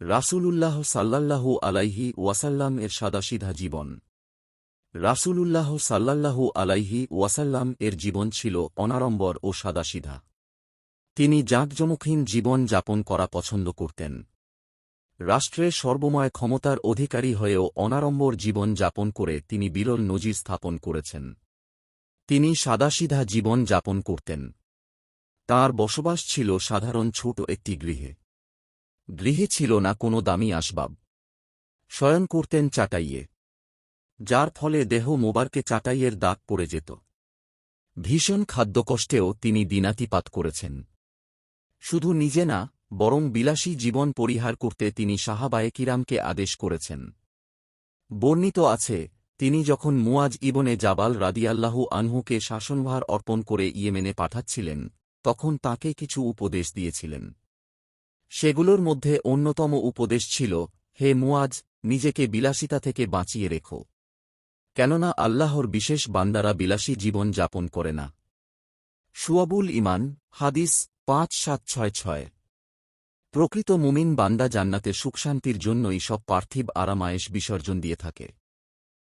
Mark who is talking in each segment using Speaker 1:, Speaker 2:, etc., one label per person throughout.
Speaker 1: রাসূলুল্লাহ সাল্লাল্লাহু আলাইহি ওয়াসাল্লাম এর সাদাসিধা জীবন। রাসূলুল্লাহ সাল্লাল্লাহু আলাইহি ওয়াসাল্লাম এর জীবন ছিল অনাড়ম্বর ও সাদাসিধা তিনি জাঁকজমকহীন জীবন যাপন করা পছন্দ করতেন। রাষ্ট্রের সর্বময় ক্ষমতার অধিকারী হয়েও অনাড়ম্বর জীবন যাপন করে তিনি বিরল নজির স্থাপন করেছেন। তিনি সাদাসিধা জীবন যাপন করতেন। তার বসবাস ছিল সাধারণ ছোট একটি গৃহে। গৃহে ছিল না কোনো দামি আসবাব। শয়ন করতেন চাটাইয়ে, যার ফলে দেহ মোবারকে চাটাইয়ের দাগ পড়ে যেত। ভীষণ খাদ্যকষ্টেও তিনি দিনাতিপাত করেছেন। শুধু নিজে না, বরং বিলাসী জীবন পরিহার করতে তিনি সাহাবায়ে কিরামকে আদেশ করেছেন। বর্ণিত আছে, তিনি যখন মুয়াজ ইবনে জাবাল রাদিয়াল্লাহু আনহুকে শাসনভার অর্পণ করে ইয়েমেনে পাঠাচ্ছিলেন, তখন তাকে কিছু উপদেশ দিয়েছিলেন। সেগুলোর মধ্যে অন্যতম উপদেশ ছিল, হে মুয়াজ নিজেকে বিলাসিতা থেকে বাঁচিয়ে রেখো। কেননা আল্লাহর বিশেষ বান্দারা বিলাসী জীবন যাপন করে না। সুয়াবুল ইমান হাদিস পাঁচ সাত ছয় ছয়। প্রকৃত মুমিন বান্দা জান্নাতে সুখশান্তির জন্যই সব পার্থিব আরামায়েশ বিসর্জন দিয়ে থাকে।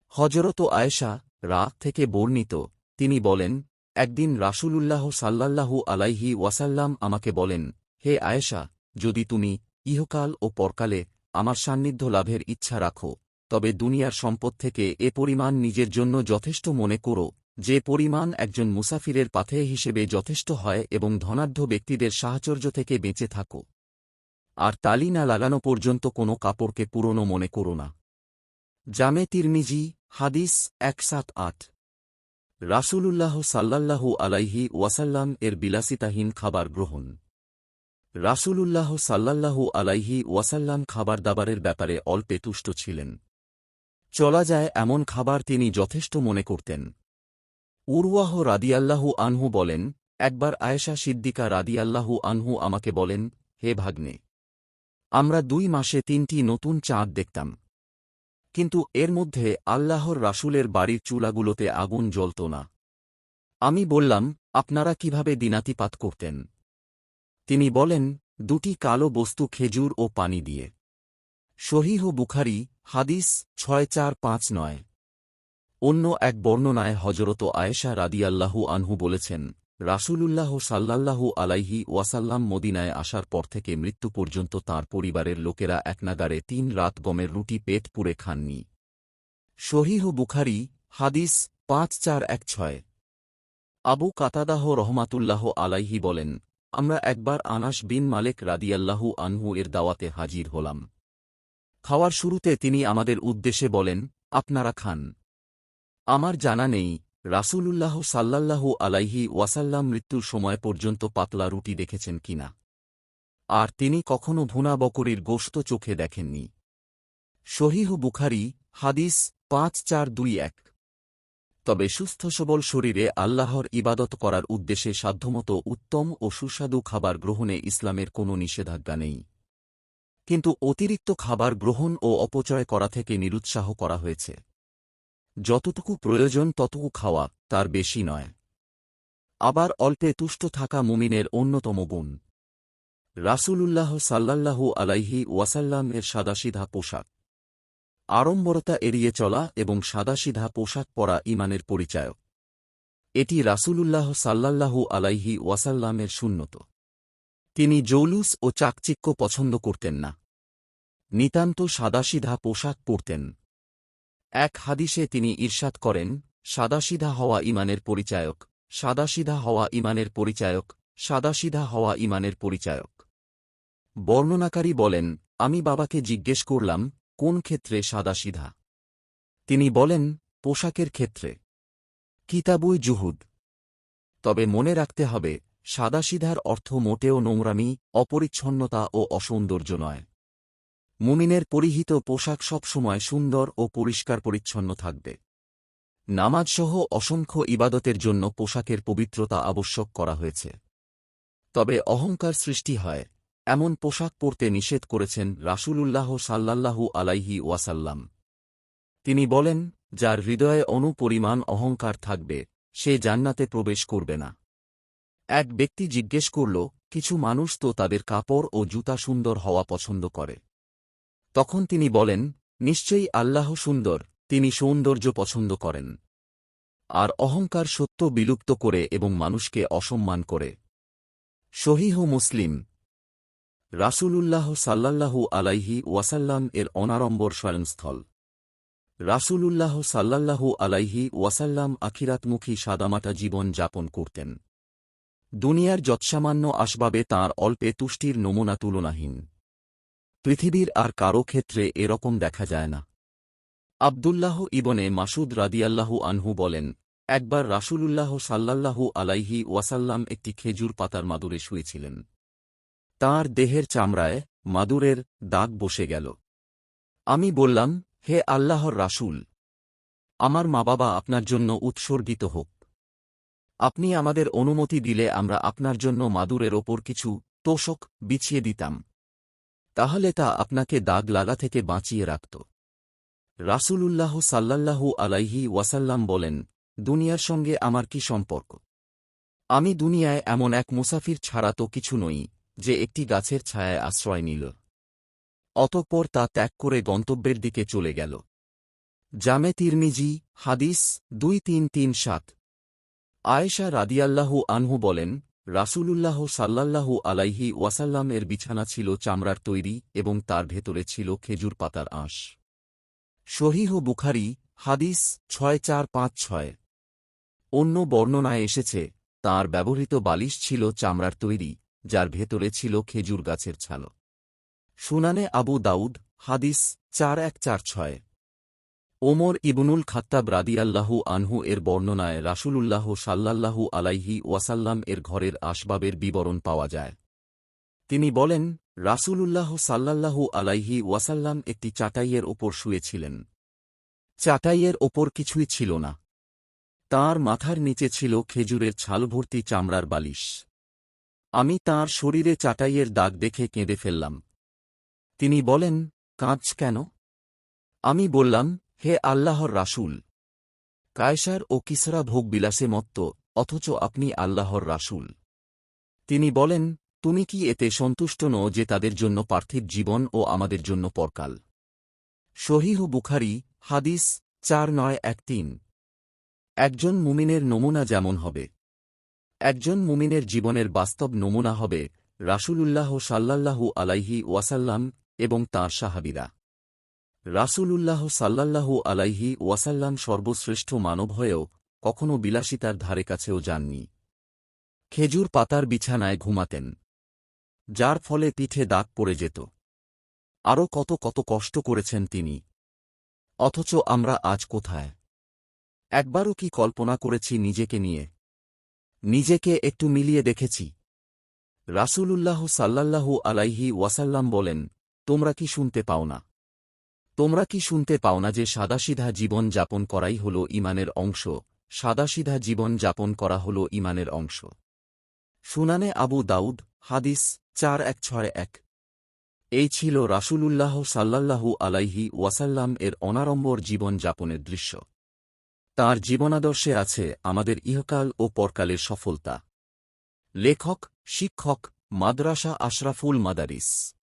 Speaker 1: হজরত আয়েশা রা থেকে বর্ণিত, তিনি বলেন, একদিন রাসূলুল্লাহ সাল্লাল্লাহু আলাইহি ওয়াসাল্লাম আমাকে বলেন, হে আয়েশা যদি তুমি ইহকাল ও পরকালে আমার সান্নিধ্য লাভের ইচ্ছা রাখো, তবে দুনিয়ার সম্পদ থেকে এ পরিমাণ নিজের জন্য যথেষ্ট মনে করো, যে পরিমাণ একজন মুসাফিরের পাথে হিসেবে যথেষ্ট হয় এবং ধনাঢ্য ব্যক্তিদের সাহচর্য থেকে বেঁচে থাকো। আর তালি না লাগানো পর্যন্ত কোনো কাপড়কে পুরনো মনে করো না। জামে তিরমিজি, হাদিস এক সাত আট। রাসূলুল্লাহ সাল্লাল্লাহু আলাইহি ওয়াসাল্লাম এর বিলাসিতাহীন খাবার গ্রহণ। রাসূলুল্লাহ সাল্লাল্লাহু আলাইহি ওয়াসাল্লাম খাবার দাবারের ব্যাপারে অল্পে তুষ্ট ছিলেন। চলা যায় এমন খাবার তিনি যথেষ্ট মনে করতেন। উরওয়াহ রাদিয়াল্লাহু আনহু বলেন, একবার আয়েশা সিদ্দিকা রাদিয়াল্লাহু আনহু আমাকে বলেন, হে ভাগ্নে, আমরা দুই মাসে তিনটি নতুন চাঁদ দেখতাম। কিন্তু এর মধ্যে আল্লাহর রাসূলের বাড়ির চুলাগুলোতে আগুন জ্বলত না। আমি বললাম, আপনারা কীভাবে দিনাতিপাত করতেন? তিনি বলেন, দুটি কালো বস্তু খেজুর ও পানি দিয়ে। শহীহ বুখারি, হাদিস ছয় চার পাঁচ নয়। অন্য এক বর্ণনায় হজরত আয়েশা রাদিয়াল্লাহু আনহু বলেছেন, রাসূলুল্লাহ সাল্লাল্লাহু আলাইহি ওয়াসাল্লাম মদিনায় আসার পর থেকে মৃত্যু পর্যন্ত তার পরিবারের লোকেরা একনাগারে তিন রাত গমের রুটি, পেট পুরে খাননি। শহীহ বুখারি, হাদিস পাঁচ চার এক ছয়। আবু কাতাদাহ রহমাতুল্লাহ আলাইহি বলেন আমরা একবার আনাস বিন মালেক রাদিয়াল্লাহু আনহু এর দাওয়াতে হাজির হলাম। খাওয়ার শুরুতে তিনি আমাদের উদ্দেশ্যে বলেন, আপনারা খান। আমার জানা নেই, রাসূলুল্লাহ সাল্লাল্লাহু আলাইহি ওয়াসাল্লাম মৃত্যুর সময় পর্যন্ত পাতলা রুটি দেখেছেন কিনা আর তিনি কখনও ভুনা বকরির গোশত চোখে দেখেননি। শহীহ বুখারি, হাদিস পাঁচ চার দুই এক। তবে সুস্থ সবল শরীরে আল্লাহর ইবাদত করার উদ্দেশ্যে সাধ্যমতো উত্তম ও সুস্বাদু খাবার গ্রহণে ইসলামের কোনো নিষেধাজ্ঞা নেই। কিন্তু অতিরিক্ত খাবার গ্রহণ ও অপচয় করা থেকে নিরুৎসাহ করা হয়েছে। যতটুকু প্রয়োজন ততটুকু খাওয়া তার বেশি নয়। আবার অল্পে তুষ্ট থাকা মুমিনের অন্যতম গুণ। রাসূলুল্লাহ সাল্লাল্লাহু আলাইহি ওয়াসাল্লাম এর সাদাসিধা পোশাক। আড়ম্বরতা এড়িয়ে চলা এবং সাদাসিধা পোশাক পরা ইমানের পরিচায়ক। এটি রাসূলুল্লাহ সাল্লাল্লাহু আলাইহি ওয়াসাল্লামের শূন্যত তিনি জৌলুস ও চাকচিক্য পছন্দ করতেন না। নিতান্ত সাদাসিধা পোশাক পরতেন। এক হাদিসে তিনি ঈর্ষাদ করেন, সাদাসিধা হওয়া ইমানের পরিচায়ক, সাদাসিধা হওয়া ইমানের পরিচায়ক, সাদাসিধা হওয়া ইমানের পরিচায়ক। বর্ণনাকারী বলেন, আমি বাবাকে জিজ্ঞেস করলাম কোন ক্ষেত্রে সাদাসিধা? তিনি বলেন, পোশাকের ক্ষেত্রে। কিতাবুই জুহুদ। তবে মনে রাখতে হবে, সাদাসিধার অর্থ মোটেও নোংরামি, অপরিচ্ছন্নতা ও অসৌন্দর্য নয়। মুমিনের পরিহিত পোশাক সবসময় সুন্দর ও পরিষ্কার পরিচ্ছন্ন থাকবে। নামাজসহ অসংখ্য ইবাদতের জন্য পোশাকের পবিত্রতা আবশ্যক করা হয়েছে। তবে অহংকার সৃষ্টি হয় এমন পোশাক পরতে নিষেধ করেছেন রাসূলুল্লাহ সাল্লাল্লাহু আলাইহি ওয়াসাল্লাম। তিনি বলেন, যার হৃদয়ে অনুপরিমাণ অহংকার থাকবে, সে জান্নাতে প্রবেশ করবে না। এক ব্যক্তি জিজ্ঞেস করল, কিছু মানুষ তো তাদের কাপড় ও জুতা সুন্দর হওয়া পছন্দ করে? তখন তিনি বলেন, নিশ্চয়ই আল্লাহ সুন্দর, তিনি সৌন্দর্য পছন্দ করেন। আর অহংকার সত্য বিলুপ্ত করে এবং মানুষকে অসম্মান করে। শহীহ মুসলিম রাসূলুল্লাহ সাল্লাল্লাহু আলাইহি ওয়াসাল্লাম এর অনারম্বর স্বয়ংস্থল রাসূলুল্লাহ সাল্লাল্লাহু আলাইহি ওয়াসাল্লাম আখিরাতমুখী সাদামাটা জীবন যাপন করতেন। দুনিয়ার যৎসামান্য আসবাবে তাঁর অল্পে তুষ্টির নমুনা তুলনাহীন। পৃথিবীর আর কারও ক্ষেত্রে এরকম দেখা যায় না। আবদুল্লাহ ইবনে মাসুদ রাদিয়াল্লাহু আনহু বলেন, একবার রাসূলুল্লাহ সাল্লাল্লাহু আলাইহি ওয়াসাল্লাম একটি খেজুর পাতার মাদুরে শুয়েছিলেন। তাঁর দেহের চামড়ায় মাদুরের দাগ বসে গেল। আমি বললাম, হে আল্লাহর রাসূল, আমার মা বাবা আপনার জন্য উৎসর্গিত হোক। আপনি আমাদের অনুমতি দিলে আমরা আপনার জন্য মাদুরের ওপর কিছু তোষক বিছিয়ে দিতাম। তাহলে তা আপনাকে দাগ লাগা থেকে বাঁচিয়ে রাখত। রাসূলুল্লাহ সাল্লাল্লাহু আলাইহি ওয়াসাল্লাম বলেন, দুনিয়ার সঙ্গে আমার কি সম্পর্ক? আমি দুনিয়ায় এমন এক মুসাফির ছাড়া তো কিছু নই। যে একটি গাছের ছায়ায় আশ্রয় নিল। অতঃপর তা ত্যাগ করে গন্তব্যের দিকে চলে গেল। জামে তিরমিজি, হাদিস দুই তিন তিন সাত। আয়েশা রাদিয়াল্লাহু আনহু বলেন, রাসূলুল্লাহ সাল্লাল্লাহু আলাইহি ওয়াসাল্লাম এর বিছানা ছিল চামড়ার তৈরি এবং তার ভেতরে ছিল খেজুর পাতার আঁশ। শহীহ বুখারি, হাদিস ছয় চার পাঁচ ছয়। অন্য বর্ণনায় এসেছে, তার ব্যবহৃত বালিশ ছিল চামড়ার তৈরি যার ভেতরে ছিল খেজুর গাছের ছাল সুনানে আবু দাউদ, হাদিস চার এক চার ছয়। ওমর ইবনুল খাত্তাব রাদিয়াল্লাহু আনহু এর বর্ণনায় রাসূলুল্লাহ সাল্লাল্লাহু আলাইহি ওয়াসাল্লাম এর ঘরের আসবাবের বিবরণ পাওয়া যায়। তিনি বলেন, রাসূলুল্লাহ সাল্লাল্লাহু আলাইহি ওয়াসাল্লাম একটি চাটাইয়ের ওপর শুয়েছিলেন। চাটাইয়ের ওপর কিছুই ছিল না। তার মাথার নিচে ছিল খেজুরের ছালভর্তি চামড়ার বালিশ। আমি তার শরীরে চাটাইয়ের দাগ দেখে কেঁদে ফেললাম। তিনি বলেন কাঁচ কেন? আমি বললাম, হে আল্লাহর রাসূল, কায়সার ও কিসরা ভোগবিলাসে মত্ত, অথচ আপনি আল্লাহর রাসূল। তিনি বলেন, তুমি কি এতে সন্তুষ্ট নও যে তাদের জন্য পার্থিব জীবন ও আমাদের জন্য পরকাল? শহীহ বুখারি, হাদিস চার নয় এক তিন। একজন মুমিনের নমুনা যেমন হবে একজন মুমিনের জীবনের বাস্তব নমুনা হবে রাসূলুল্লাহ সাল্লাল্লাহু আলাইহি ওয়াসাল্লাম এবং তাঁর সাহাবিরা। রাসূলুল্লাহ সাল্লাল্লাহু আলাইহি ওয়াসাল্লাম সর্বশ্রেষ্ঠ মানব হয়েও কখনও বিলাসিতার ধারে কাছেও যাননি। খেজুর পাতার বিছানায় ঘুমাতেন, যার ফলে পিঠে দাগ পড়ে যেত। আরও কত কত কষ্ট করেছেন তিনি। অথচ আমরা আজ কোথায়? একবারও কি কল্পনা করেছি নিজেকে নিয়ে? নিজেকে একটু মিলিয়ে দেখেছি। রাসূলুল্লাহ সাল্লাল্লাহু আলাইহি ওয়াসাল্লাম বলেন, তোমরা কি শুনতে পাও না? তোমরা কি শুনতে পাও না যে সাদাসিধা জীবন যাপন করাই হল ইমানের অংশ? সাদাসিধা জীবন যাপন করা হল ইমানের অংশ। সুনানে আবু দাউদ, হাদিস চার এক ছয় এক। এই ছিল রাসূলুল্লাহ সাল্লাল্লাহু আলাইহি ওয়াসাল্লাম এর অনারম্বর জীবন যাপনের দৃশ্য। তার জীবনাদর্শে আছে আমাদের ইহকাল ও পরকালের সফলতা। লেখক শিক্ষক মাদ্রাসা আশরাফুল মাদারিস।